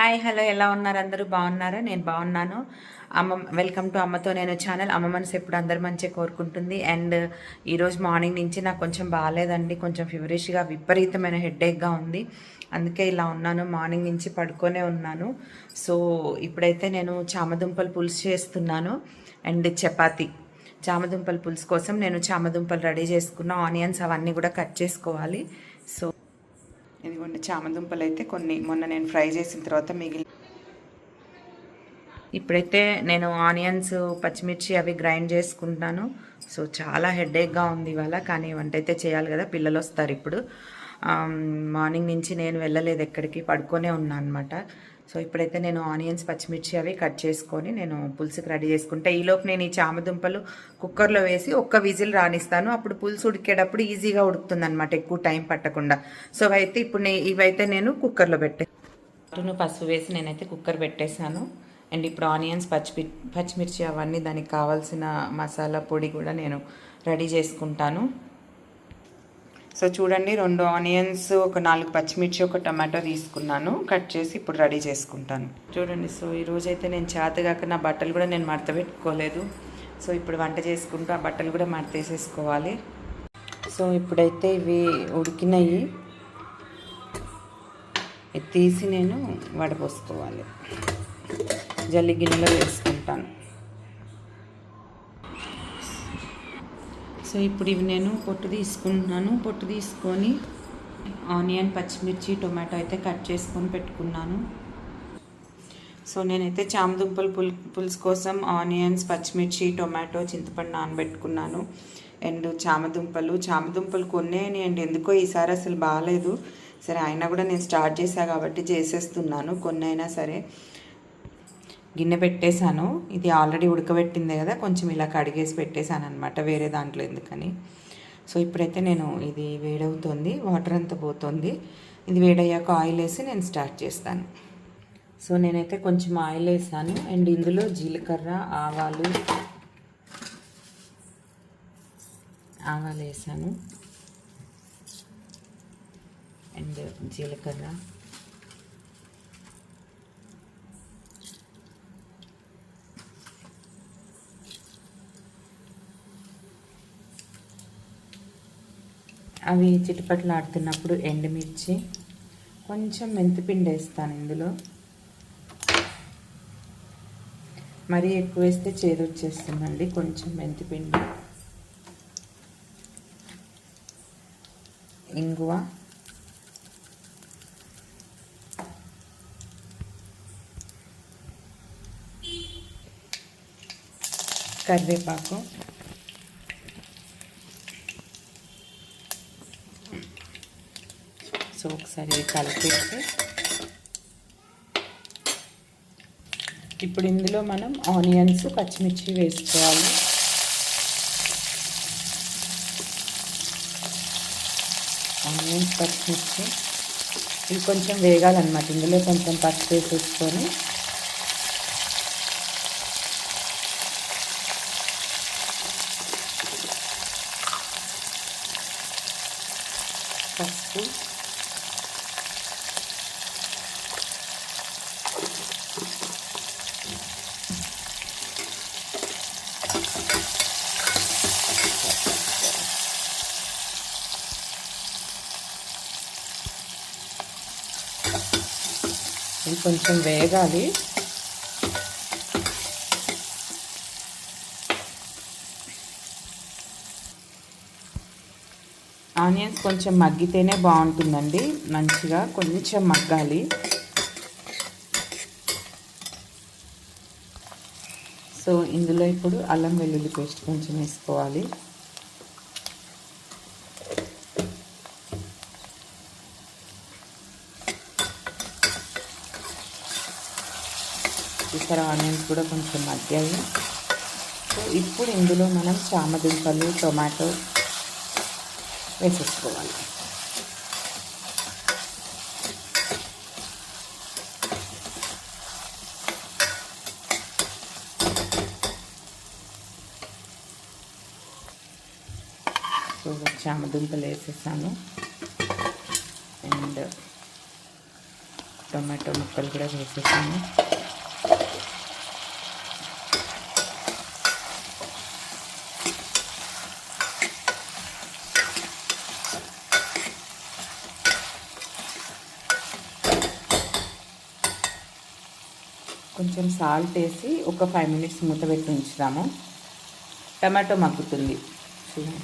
Hi hello ఎలా ఉన్నారు? అందరూ బాగున్నారా? నేను బాగున్నాను. అమ్మ వెల్కమ్ టు అమ్మతో నేను ఛానల్. అమ్మ మనసు ఎప్పుడు అందరు మంచిగా కోరుకుంటుంది. అండ్ ఈరోజు మార్నింగ్ నుంచి నాకు కొంచెం బాగాలేదండి. కొంచెం ఫివరిష్గా విపరీతమైన హెడ్ఏక్గా ఉంది. అందుకే ఇలా ఉన్నాను. మార్నింగ్ నుంచి పడుకొనే ఉన్నాను. సో ఇప్పుడైతే నేను చామదుంపలు పులుసు చేస్తున్నాను. అండ్ చపాతి. చామదుంపల పులుసు కోసం నేను చామదుంపలు రెడీ చేసుకున్న ఆనియన్స్ అవన్నీ కూడా కట్ చేసుకోవాలి. సో ఇదిగోండి చామదుంపలు అయితే కొన్ని. మొన్న నేను ఫ్రై చేసిన తర్వాత మిగిలి. ఇప్పుడైతే నేను ఆనియన్స్ పచ్చిమిర్చి అవి గ్రైండ్ చేసుకుంటాను. సో చాలా హెడేక్గా ఉంది ఇవాళ కానీ వంట అయితే చేయాలి కదా పిల్లలు వస్తారు ఇప్పుడు మార్నింగ్ నుంచి నేను వెళ్ళలేదు ఎక్కడికి పడుకొనే ఉన్నాను అనమాట సో ఇప్పుడైతే నేను ఆనియన్స్ పచ్చిమిర్చి అవి కట్ చేసుకొని నేను పులుసుకి రెడీ చేసుకుంటా. ఈలోపు నేను ఈ చామదుంపలు కుక్కర్లో వేసి ఒక్క విజిల్ రాణిస్తాను అప్పుడు పులుసు ఉడికేటప్పుడు ఈజీగా ఉడుకుతుంది అనమాట ఎక్కువ టైం పట్టకుండా. సో అయితే ఇప్పుడు ఇవైతే నేను కుక్కర్లో పెట్టే అటును పసుపు వేసి నేనైతే కుక్కర్ పెట్టేశాను. అండ్ ఇప్పుడు ఆనియన్స్ పచ్చిమి పచ్చిమిర్చి అవన్నీ దానికి కావాల్సిన మసాలా పొడి కూడా నేను రెడీ చేసుకుంటాను. సో చూడండి రెండు ఆనియన్స్ ఒక నాలుగు పచ్చిమిర్చి ఒక టమాటో తీసుకున్నాను. కట్ చేసి ఇప్పుడు రెడీ చేసుకుంటాను. చూడండి సో ఈ రోజైతే నేను చేతగాక నా బట్టలు కూడా నేను మడత పెట్టుకోలేదు సో ఇప్పుడు వంట చేసుకుంటూ ఆ బట్టలు కూడా మడతేసేసుకోవాలి. సో ఇప్పుడైతే ఇవి ఉడికినాయి. తీసి నేను వడపోసుకోవాలి. జల్లి గిన్నెలో వేసుకుంటాను. సో ఇప్పుడు ఇవి నేను పొట్టు తీసుకుంటున్నాను. పొట్టు తీసుకొని ఆనియన్ పచ్చిమిర్చి టొమాటో అయితే కట్ చేసుకొని పెట్టుకున్నాను. సో నేనైతే చామదుంపలు పుల్ పులుసు కోసం ఆనియన్స్ పచ్చిమిర్చి టొమాటో చింతపండు నానబెట్టుకున్నాను. అండ్ చామదుంపలు చామదుంపలు కొన్నేని అండ్ ఎందుకో ఈసారి అసలు బాగాలేదు సరే అయినా కూడా నేను స్టార్ట్ చేశాను కాబట్టి చేసేస్తున్నాను. కొన్ని అయినా సరే. గిన్నె పెట్టేశాను. ఇది ఆల్రెడీ ఉడకబెట్టిందే కదా కొంచెం ఇలా కడిగేసి పెట్టేశాను అనమాట వేరే దాంట్లో ఎందుకని. సో ఇప్పుడైతే నేను ఇది వేడవుతుంది వాటర్ అంతా పోతుంది. ఇది వేడయ్యాక ఆయిల్ వేసి నేను స్టార్ట్ చేస్తాను. సో నేనైతే కొంచెం ఆయిల్ వేసాను. అండ్ ఇందులో జీలకర్ర ఆవాలు ఆవాలు వేసాను. అండ్ జీలకర్ర. అవి చిటపట్లు ఆడుతున్నప్పుడు ఎండుమిర్చి కొంచెం మెంతిపిండి వేస్తాను ఇందులో. మరీ ఎక్కువ వేస్తే చేదు వచ్చేస్తుందండి కొంచెం మెంతిపిండి. ఇంగువ. కరివేపాకు. సో ఒకసారి ఇది కలిపేసి ఇప్పుడు ఇందులో మనం ఆనియన్స్ పచ్చిమిర్చి వేసుకోవాలి. ఆనియన్స్ పచ్చిమిర్చి. ఇవి కొంచెం వేగాలన్నమాట. ఇందులో కొంచెం పచ్చి వేసేసుకొని పసుపు ఇది కొంచెం వేగాలి. ఆనియన్స్ కొంచెం మగ్గితేనే బాగుంటుందండి. మంచిగా కొంచెం మగ్గాలి. సో ఇందులో ఇప్పుడు అల్లం వెల్లుల్లి పేస్ట్ కొంచెం వేసుకోవాలి. ఇతర ఆనియన్స్ కూడా కొంచెం మగ్గాయి. సో ఇప్పుడు ఇందులో మనం చామదుంపలు టొమాటో వేసేసుకోవాలి. సో చామదుంపలు వేసేసాను. అండ్ టొమాటో ముక్కలు కూడా వేసేసాను. కొంచెం సాల్ట్ వేసి ఒక ఫైవ్ మినిట్స్ మూత పెట్టి ఉంచుదాము. టమాటో మగ్గుతుంది. చూడండి.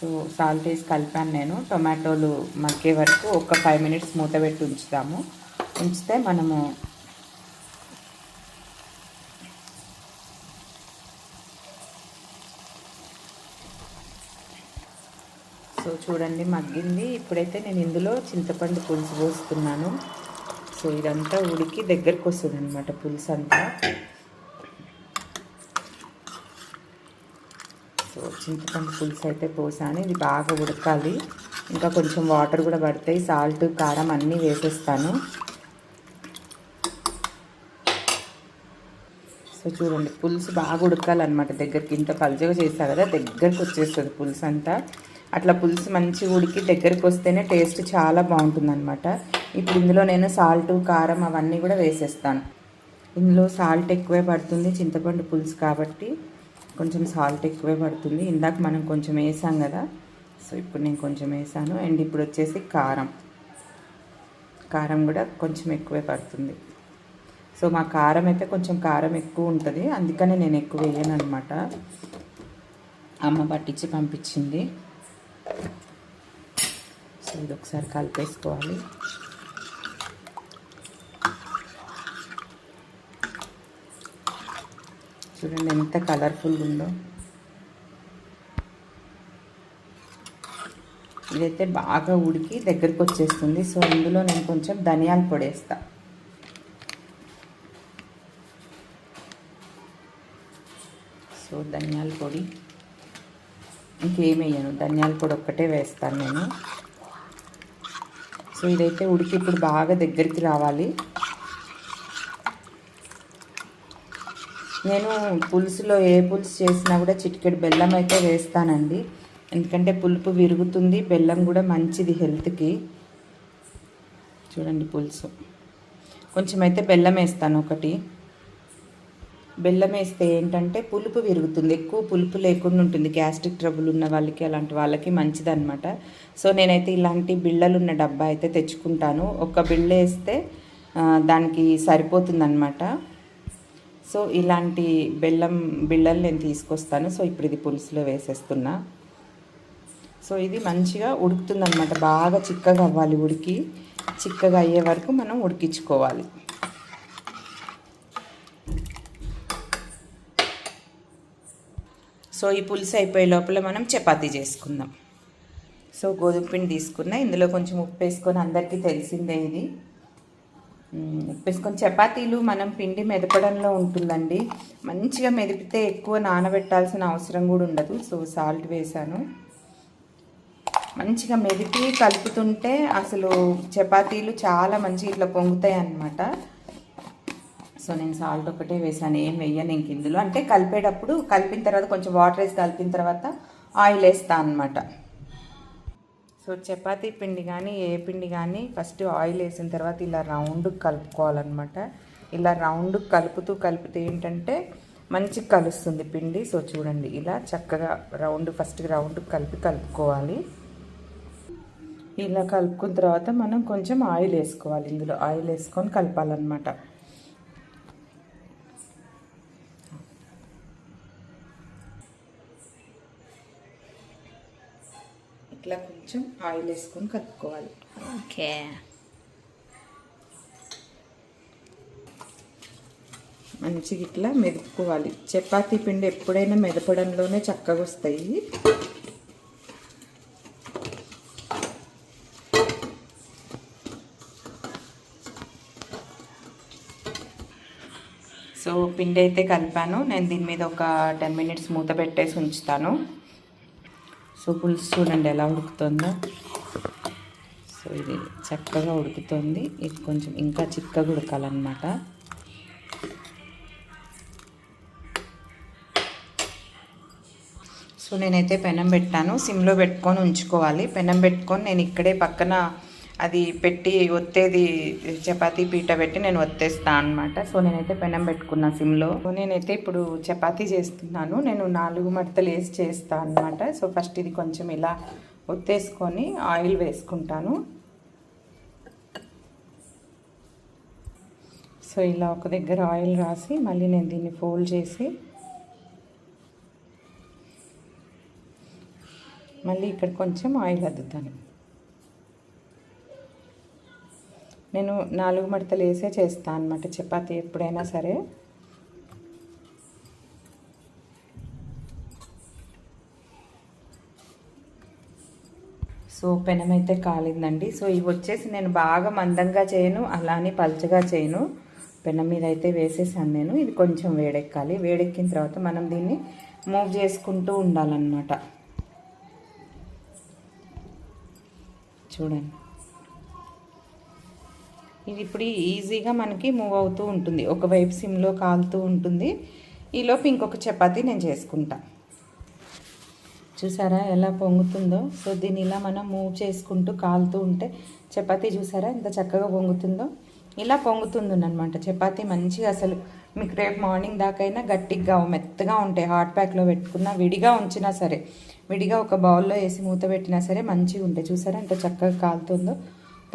సో సాల్ట్ వేసి కలిపాను నేను. టొమాటోలు మగ్గే వరకు ఒక ఫైవ్ మినిట్స్ మూత పెట్టి ఉంచుతాము ఉంచితే మనము సో చూడండి మగ్గింది. ఇప్పుడైతే నేను ఇందులో చింతపండు పులుసు పోస్తున్నాను. సో ఇదంతా ఉడికి దగ్గరకు వస్తుంది అనమాట పులుసు అంతా సో చింతపండు పులుసు అయితే పోసాను. ఇది బాగా ఉడకాలి. ఇంకా కొంచెం వాటర్ కూడా పడతాయి. సాల్ట్ కారం అన్నీ వేసేస్తాను. సో చూడండి పులుసు బాగా ఉడకాలన్నమాట. దగ్గరికి ఇంత పలుచగా చేస్తా కదా దగ్గరికి వచ్చేస్తుంది పులుసు అంతా అట్లా పులుసు మంచిగా ఉడికి దగ్గరికి వస్తేనే టేస్ట్ చాలా బాగుంటుంది అనమాట ఇప్పుడు ఇందులో నేను సాల్ట్ కారం అవన్నీ కూడా వేసేస్తాను. ఇందులో సాల్ట్ ఎక్కువే పడుతుంది చింతపండు పులుసు కాబట్టి కొంచెం సాల్ట్ ఎక్కువే పడుతుంది. ఇందాక మనం కొంచెం వేసాం కదా సో ఇప్పుడు నేను కొంచెం వేసాను. అండ్ ఇప్పుడు వచ్చేసి కారం. కారం కూడా కొంచెం ఎక్కువే పడుతుంది. సో మా కారం అయితే కొంచెం కారం ఎక్కువ ఉంటుంది. అందుకనే నేను ఎక్కువ వేయను అనమాట అమ్మ పట్టించి పంపించింది. సో ఇది ఒకసారి కలిపేసుకోవాలి. చూడండి ఎంత కలర్ఫుల్ ఉందో. ఇదైతే బాగా ఉడికి దగ్గరికి వచ్చేస్తుంది. సో ఇందులో నేను కొంచెం ధనియాల పొడి వేస్తా. సో ధనియాల పొడి. ఇంకేమేయను? ధనియాల పొడి ఒక్కటే వేస్తాను నేను. సో ఇదైతే ఉడికి ఇప్పుడు బాగా దగ్గరికి రావాలి. నేను పులుసులో ఏ పులుసు చేసినా కూడా చిటికెడు బెల్లం అయితే వేస్తానండి. ఎందుకంటే పులుపు విరుగుతుంది బెల్లం కూడా మంచిది హెల్త్కి. చూడండి పులుసు. కొంచెం అయితే బెల్లం వేస్తాను ఒకటి. బెల్లం వేస్తే ఏంటంటే పులుపు విరుగుతుంది. ఎక్కువ పులుపు లేకుండా ఉంటుంది. గ్యాస్ట్రిక్ ట్రబుల్ ఉన్న వాళ్ళకి అలాంటి వాళ్ళకి మంచిదన్నమాట. సో నేనైతే ఇలాంటి బిళ్ళలు ఉన్న డబ్బా అయితే తెచ్చుకుంటాను. ఒక బిళ్ళ వేస్తే దానికి సరిపోతుందన్నమాట. సో ఇలాంటి బెల్లం బిళ్ళలు నేను తీసుకొస్తాను. సో ఇప్పుడు ఇది పులుసులో వేసేస్తున్నా. సో ఇది మంచిగా ఉడుకుతుందన్నమాట. బాగా చిక్కగా అవ్వాలి ఉడికి. చిక్కగా అయ్యే వరకు మనం ఉడికించుకోవాలి. సో ఈ పులుసు అయిపోయే లోపల మనం చపాతీ చేసుకుందాం. సో గోధుమ పిండి తీసుకున్నా ఇందులో కొంచెం ఉప్పు వేసుకొని అందరికీ తెలిసిందే ఇది. ఉప్పు వేసుకొని చపాతీలు మనం పిండి మెదపడంలో ఉంటుందండి. మంచిగా మెదిపితే ఎక్కువ నానబెట్టాల్సిన అవసరం కూడా ఉండదు. సో సాల్ట్ వేసాను. మంచిగా మెదిపి కలుపుతుంటే అసలు చపాతీలు చాలా మంచిగా ఇట్లా పొంగుతాయి అన్నమాట సో నేను సాల్ట్ ఒకటే వేసాను ఏం వేయను ఇంక ఇందులో. అంటే కలిపేటప్పుడు కలిపిన తర్వాత కొంచెం వాటర్ వేసి కలిపిన తర్వాత ఆయిల్ వేస్తాను అనమాట సో చపాతీ పిండి కానీ ఏ పిండి కానీ ఫస్ట్ ఆయిల్ వేసిన తర్వాత ఇలా రౌండ్ కలుపుకోవాలన్నమాట. ఇలా రౌండ్ కలుపుతూ కలిపితే ఏంటంటే మంచి కలుస్తుంది పిండి. సో చూడండి ఇలా చక్కగా రౌండ్ ఫస్ట్ రౌండ్ కలిపి కలుపుకోవాలి. ఇలా కలుపుకున్న తర్వాత మనం కొంచెం ఆయిల్ వేసుకోవాలి. ఇందులో ఆయిల్ వేసుకొని కలపాలన్నమాట. ఇట్లా కొంచెం ఆయిల్ వేసుకొని కలుపుకోవాలి. ఓకే. మంచిగా ఇట్లా మెదుపుకోవాలి. చపాతీ పిండి ఎప్పుడైనా మెదపడంలోనే చక్కగా వస్తాయి. సో పిండి అయితే కలిపాను. నేను దీని మీద ఒక టెన్ మినిట్స్ మూత పెట్టేసి ఉంచుతాను. సో పులుసు చూడండి ఎలా ఉడుకుతుందో. సో ఇది చక్కగా ఉడుకుతుంది. ఇది కొంచెం ఇంకా చిక్కగా ఉడకాలన్నమాట. సో నేనైతే పెనం పెట్టాను. సిమ్లో పెట్టుకొని ఉంచుకోవాలి. పెనం పెట్టుకొని నేను ఇక్కడే పక్కన అది పెట్టి ఒత్తేది చపాతీ పీట పెట్టి నేను ఒత్తేస్తాను అనమాట సో నేనైతే పెనం పెట్టుకున్నా సిమ్లో. సో నేనైతే ఇప్పుడు చపాతీ చేస్తున్నాను. నేను నాలుగు మడతలు వేసి చేస్తాను అనమాట సో ఫస్ట్ ఇది కొంచెం ఇలా ఒత్తేసుకొని ఆయిల్ వేసుకుంటాను. సో ఇలా ఒక దగ్గర ఆయిల్ రాసి మళ్ళీ నేను దీన్ని ఫోల్డ్ చేసి మళ్ళీ ఇక్కడ కొంచెం ఆయిల్ అద్దుతాను. నేను నాలుగు మడతలు వేసే చేస్తాను అనమాట చపాతి ఎప్పుడైనా సరే. సో పెనం అయితే కాలిందండి. సో ఇవి వచ్చేసి నేను బాగా మందంగా చేయను అలానే పల్చగా చేయను. పెనం మీద అయితే వేసేసాను నేను. ఇది కొంచెం వేడెక్కాలి. వేడెక్కిన తర్వాత మనం దీన్ని మూవ్ చేసుకుంటూ ఉండాలన్నమాట. చూడండి. ఇది ఇప్పుడు ఈజీగా మనకి మూవ్ అవుతూ ఉంటుంది. ఒకవైపు సిమ్లో కాలుతూ ఉంటుంది. ఈలోపు ఇంకొక చపాతీ నేను చేసుకుంటా. చూసారా ఎలా పొంగుతుందో? సో దీన్ని ఇలా మనం మూవ్ చేసుకుంటూ కాలుతూ ఉంటే చపాతీ చూసారా ఎంత చక్కగా పొంగుతుందో? ఇలా పొంగుతుంది అనమాట చపాతీ మంచిగా అసలు మీకు రేపు మార్నింగ్ దాకైనా గట్టిగా మెత్తగా ఉంటాయి. హాట్ ప్యాక్లో పెట్టుకున్నా విడిగా ఉంచినా సరే విడిగా ఒక బౌల్లో వేసి మూత పెట్టినా సరే మంచిగా ఉంటాయి చూసారా ఎంత చక్కగా కాలుతుందో?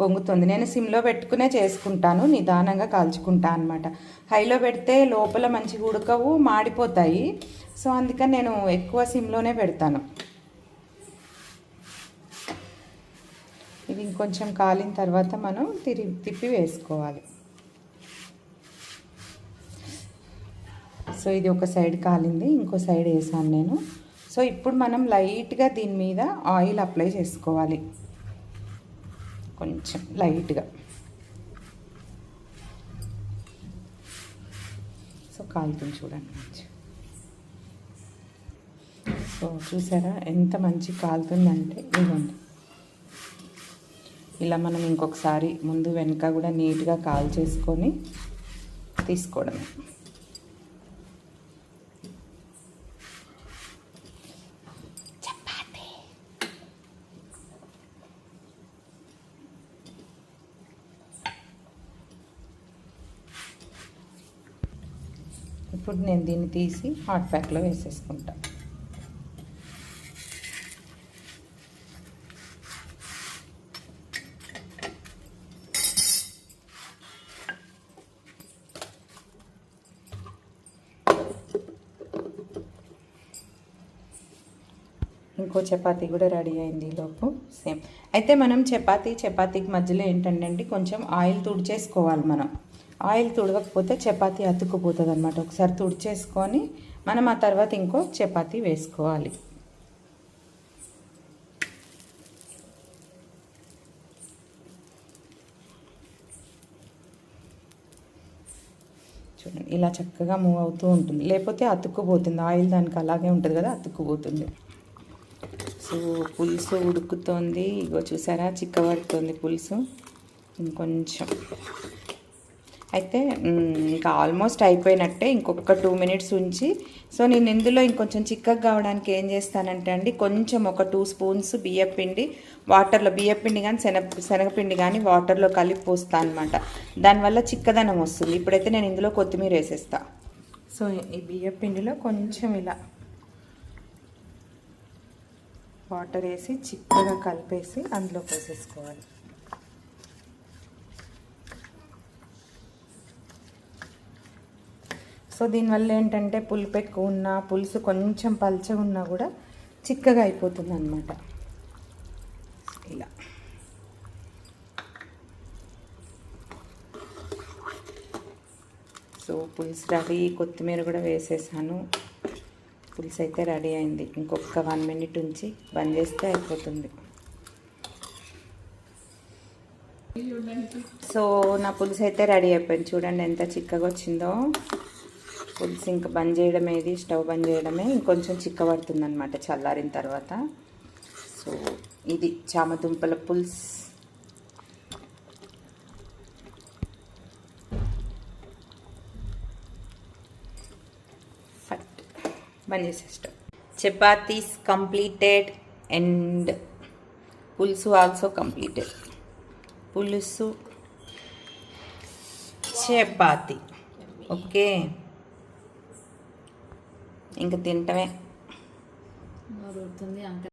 పొంగుతుంది. నేను సిమ్లో పెట్టుకునే చేసుకుంటాను నిదానంగా కాల్చుకుంటా అనమాట హైలో పెడితే లోపల మంచి ఉడకవు మాడిపోతాయి. సో అందుకని నేను ఎక్కువ సిమ్లోనే పెడతాను. ఇది ఇంకొంచెం కాలిన తర్వాత మనం తిరిగి తిప్పి వేసుకోవాలి. సో ఇది ఒక సైడ్ కాలింది ఇంకో సైడ్ వేసాను నేను. సో ఇప్పుడు మనం లైట్గా దీని మీద ఆయిల్ అప్లై చేసుకోవాలి. కొంచెం లైట్గా. సో కాలుతుంది చూడండి మంచి సో చూసారా ఎంత మంచి కాలుతుందంటే ఇవ్వండి ఇలా మనం ఇంకొకసారి ముందు వెనక కూడా నీట్గా కాల్ చేసుకొని తీసుకోవడమే. ఇప్పుడు నేను దీన్ని తీసి హాట్ ప్యాక్లో వేసేసుకుంటా. ఇంకో చపాతీ కూడా రెడీ అయింది లోపు. సేమ్. అయితే మనం చపాతీ చపాతీకి మధ్యలో ఏంటంటే కొంచెం ఆయిల్ తుడిచేసుకోవాలి మనం. ఆయిల్ తుడవకపోతే చపాతీ అతుక్కుపోతుంది అనమాట ఒకసారి తుడిచేసుకొని మనం ఆ తర్వాత ఇంకో చపాతీ వేసుకోవాలి. చూడండి ఇలా చక్కగా మూవ్ అవుతూ ఉంటుంది. లేకపోతే అతుక్కుపోతుంది. ఆయిల్ దానికి అలాగే ఉంటుంది కదా అతుక్కుపోతుంది. సో పులుసు ఉడుకుతోంది. ఇగో చూసారా? చిక్కబడుతుంది పులుసు. ఇంకొంచెం. అయితే ఇంకా ఆల్మోస్ట్ అయిపోయినట్టే ఇంకొక టూ మినిట్స్ ఉంచి. సో నేను ఇందులో ఇంకొంచెం చిక్కగా కావడానికి ఏం చేస్తానంటే అండి కొంచెం ఒక టూ స్పూన్స్ బియ్యపిండి వాటర్లో బియ్యపిండి కానీ శనగ శనగపిండి కానీ వాటర్లో కలిపి పోస్తాను అనమాట దానివల్ల చిక్కదనం వస్తుంది. ఇప్పుడైతే నేను ఇందులో కొత్తిమీర వేసేస్తా. సో ఈ బియ్యపిండిలో కొంచెం ఇలా వాటర్ వేసి చిక్కగా కలిపేసి అందులో పోసేసుకోవాలి. సో దీనివల్ల ఏంటంటే పులుపు ఎక్కువ ఉన్నా పులుసు కొంచెం పల్చగా ఉన్నా కూడా చిక్కగా అయిపోతుంది అనమాట ఇలా. సో పులుసు రెడీ. కొత్తిమీర కూడా వేసేసాను. పులుసు అయితే రెడీ అయింది. ఇంకొక వన్ మినిట్ ఉంచి బంద్ చేస్తే అయిపోతుంది. సో నా పులుసు అయితే రెడీ అయిపోయింది. చూడండి ఎంత చిక్కగా వచ్చిందో. పులుసు ఇంకా బంద్ చేయడమే ఇది స్టవ్ బంద్ చేయడమే ఇంకొంచెం చిక్కబడుతుంది అనమాట చల్లారిన తర్వాత. సో ఇది చామదుంపల పులుసు. బంద్ చేసేస్తాం. చపాతీస్ కంప్లీటెడ్ అండ్ పులుసు ఆల్సో కంప్లీటెడ్. పులుసు చపాతి. ఓకే? ఇంకా తింటమే. అంతే